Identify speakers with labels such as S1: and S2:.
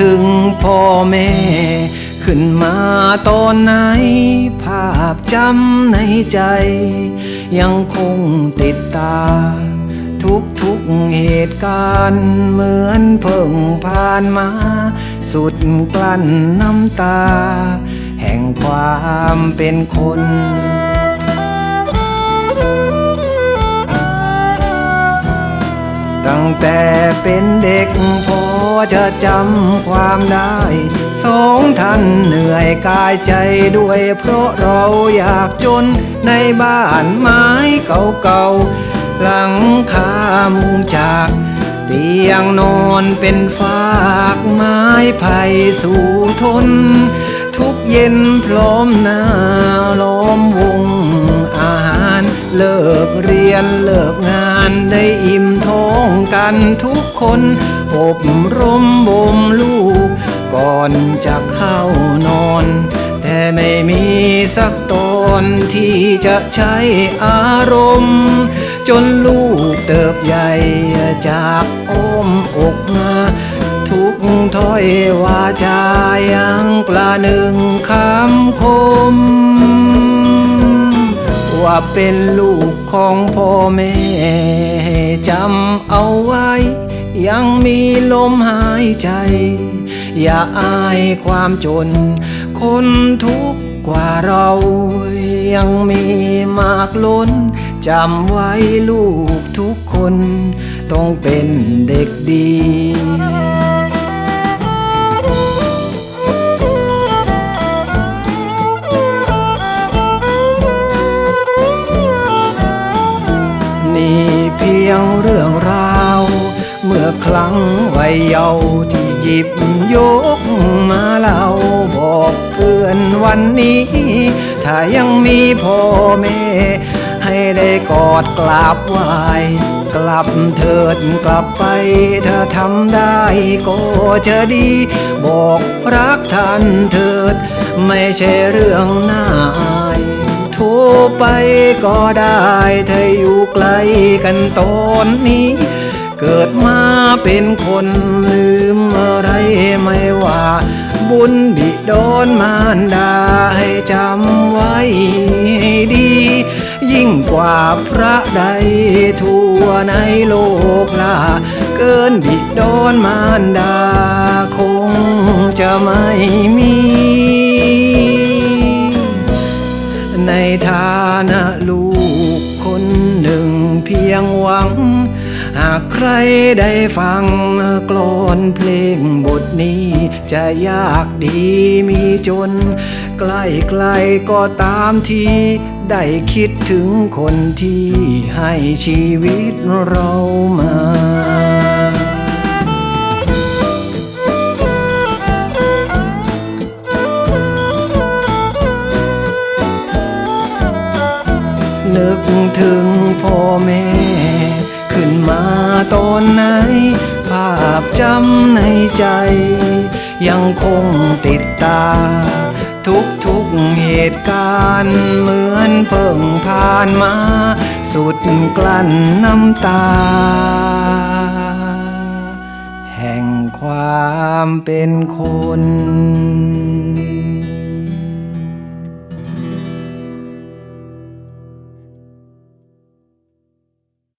S1: ถึงพ่อแม่ ขึ้นมาตอนไหน ภาพจำในใจ ยังคงติดตา ทุกทุกเหตุการณ์เหมือนเพิ่งผ่านมา สุดกลั้นน้ำตา แห่งความเป็นคนตั้งแต่เป็นเด็กพอ จะจำความได้ สองท่านเหนื่อยกายใจด้วย เพราะเราอยากจนในบ้านไม้เก่าๆ หลังคามุงจากเตียงนอนเป็นฟากไม้ไผ่สู่ทน ทุกเย็นพร้อมหน้าล้อมวงอาหาร เลิกเรียนเลิกงานได้อิ่มท้องกันทุกคน อบรมบ่มลูก ก่อนจะเข้านอน แต่ไม่มีสักตอนที่จะใช้อารมณ์ จนลูกเติบใหญ่จากอ้อมอกมาทุกถ้อยวาจายังปลาหนึ่งคำคม ว่าเป็นลูกของพ่อแม่จำเอาไว้ ยังมีลมหายใจ อย่าอายความจน คนทุกข์กว่าเรา ยังมีมากล้นจำไว้ลูกทุกคน ต้องเป็นเด็กดีนี่เพียงเรื่อง อครั้งวัยเยาว์ที่หยิบยกมาเล่าบอกเพื่อนวันนี้ ถ้ายังมีพ่อแม่ให้ได้กอดกราบไหว้กลับเถิดกลับไปเธอทำได้ก็จะดี บอกรักท่านเถิด ไม่ใช่เรื่องน่าอายโทรไปก็ได้เธออยู่ไกลกันตอนนี้ เกิดมาเป็นคนลืมอะไรไม่ว่า บุญบิดนมารดาให้จำไว้ให้ดี ยิ่งกว่าพระใดทั่วในโลกลาเกินบิดนมารดาคงจะไม่มี ในฐานะลูกคนหนึ่งเพียงหวัง หากใครได้ฟังกลอนเพลงบทนี้ จะยากดีมีจน ใกล้ๆก็ตามทีได้คิดถึงคนที่ให้ชีวิตเรามานึกถึง จำในใจ ยังคงติดตา ทุกทุกเหตุการณ์เหมือนเพิ่งผ่านมา สุดกลั้นน้ำตา แห่งความเป็นคน